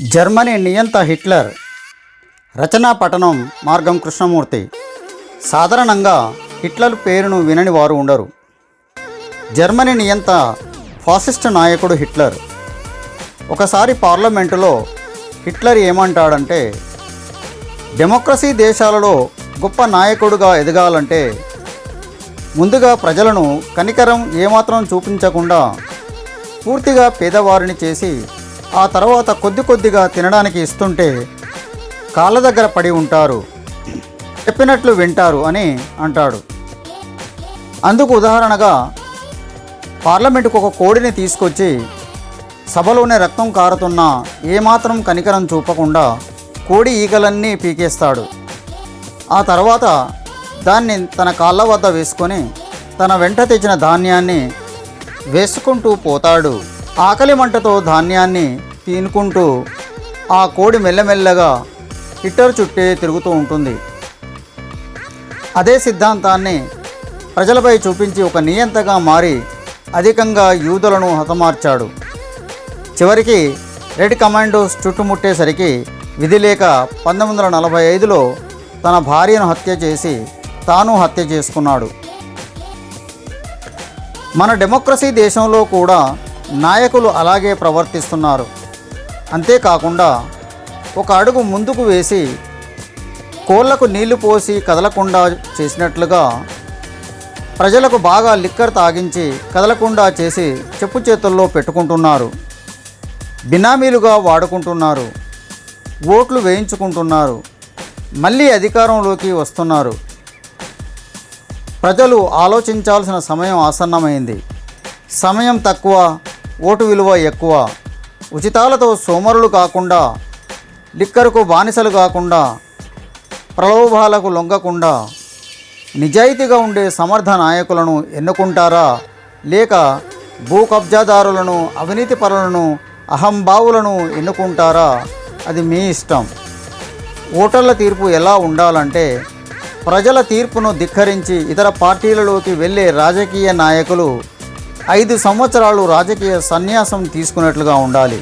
Germany నియంత Hitler. రచనా పఠనం మార్గం కృష్ణమూర్తి. సాధారణంగా హిట్లర్ పేరును వినని వారు ఉండరు. జర్మనీ నియంత ఫాసిస్ట్ నాయకుడు హిట్లర్. ఒకసారి పార్లమెంటులో హిట్లర్ ఏమంటాడంటే డెమోక్రసీ దేశాలలో గొప్ప నాయకుడుగా ఎదగాలంటే ముందుగా ప్రజలను కనికరం ఏమాత్రం చూపించకుండా పూర్తిగా పేదవారిని చేసి ఆ తర్వాత కొద్ది కొద్దిగా తినడానికి ఇస్తుంటే కాళ్ళ దగ్గర పడి ఉంటారు. చెప్పినట్లు వింటారు అని అంటాడు. అందుకు ఉదాహరణగా పార్లమెంటుకు ఒక కోడిని తీసుకొచ్చి సభలోనే రక్తం కారుతున్నా ఏమాత్రం కనికరం చూపకుండా కోడి ఈగలన్నీ పీకేస్తాడు. ఆ తర్వాత దాన్ని తన కాళ్ళ వద్ద వేసుకొని తన వెంట తెచ్చిన ధాన్యాన్ని వేసుకుంటూ పోతాడు. ఆకలి మంటతో ధాన్యాన్ని తీనుకుంటూ ఆ కోడి మెల్లమెల్లగా హిట్టర్ చుట్టే తిరుగుతూ ఉంటుంది. అదే సిద్ధాంతాన్ని ప్రజలపై చూపించి ఒక నియంతగా మారి అధికంగా యూదులను హతమార్చాడు. చివరికి రెడ్ కమాండోస్ చుట్టుముట్టేసరికి విధి లేక పంతొమ్మిది వందల నలభై ఐదులో తన భార్యను హత్య చేసి తాను హత్య చేసుకున్నాడు. మన డెమోక్రసీ దేశంలో కూడా నాయకులు అలాగే ప్రవర్తిస్తున్నారు. అంతేకాకుండా ఒక అడుగు ముందుకు వేసి కోళ్ళకు నీళ్ళు పోసి కదలకుండా చేసినట్లుగా ప్రజలకు బాగా లిక్కర్ తాగించి కదలకుండా చేసి చెప్పు చేతుల్లో పెట్టుకుంటున్నారు. బినామీలుగా వాడుకుంటున్నారు. ఓట్లు వేయించుకుంటున్నారు. మళ్ళీ అధికారంలోకి వస్తున్నారు. ప్రజలు ఆలోచించాల్సిన సమయం ఆసన్నమైంది. సమయం తక్కువ ఓటు విలువ ఎక్కువ. ఉచితాలతో సోమరులు కాకుండా లిక్కరుకు బానిసలు కాకుండా ప్రలోభాలకు లొంగకుండా నిజాయితీగా ఉండే సమర్థ నాయకులను ఎన్నుకుంటారా? లేక భూ కబ్జాదారులను అవినీతి పరులను అహంభావులను ఎన్నుకుంటారా? అది మీ ఇష్టం. ఓటర్ల తీర్పు ఎలా ఉండాలంటే ప్రజల తీర్పును ధిక్కరించి ఇతర పార్టీలలోకి వెళ్ళే రాజకీయ నాయకులు ఐదు సంవత్సరాలు రాజకీయ సన్యాసం తీసుకున్నట్లుగా ఉండాలి.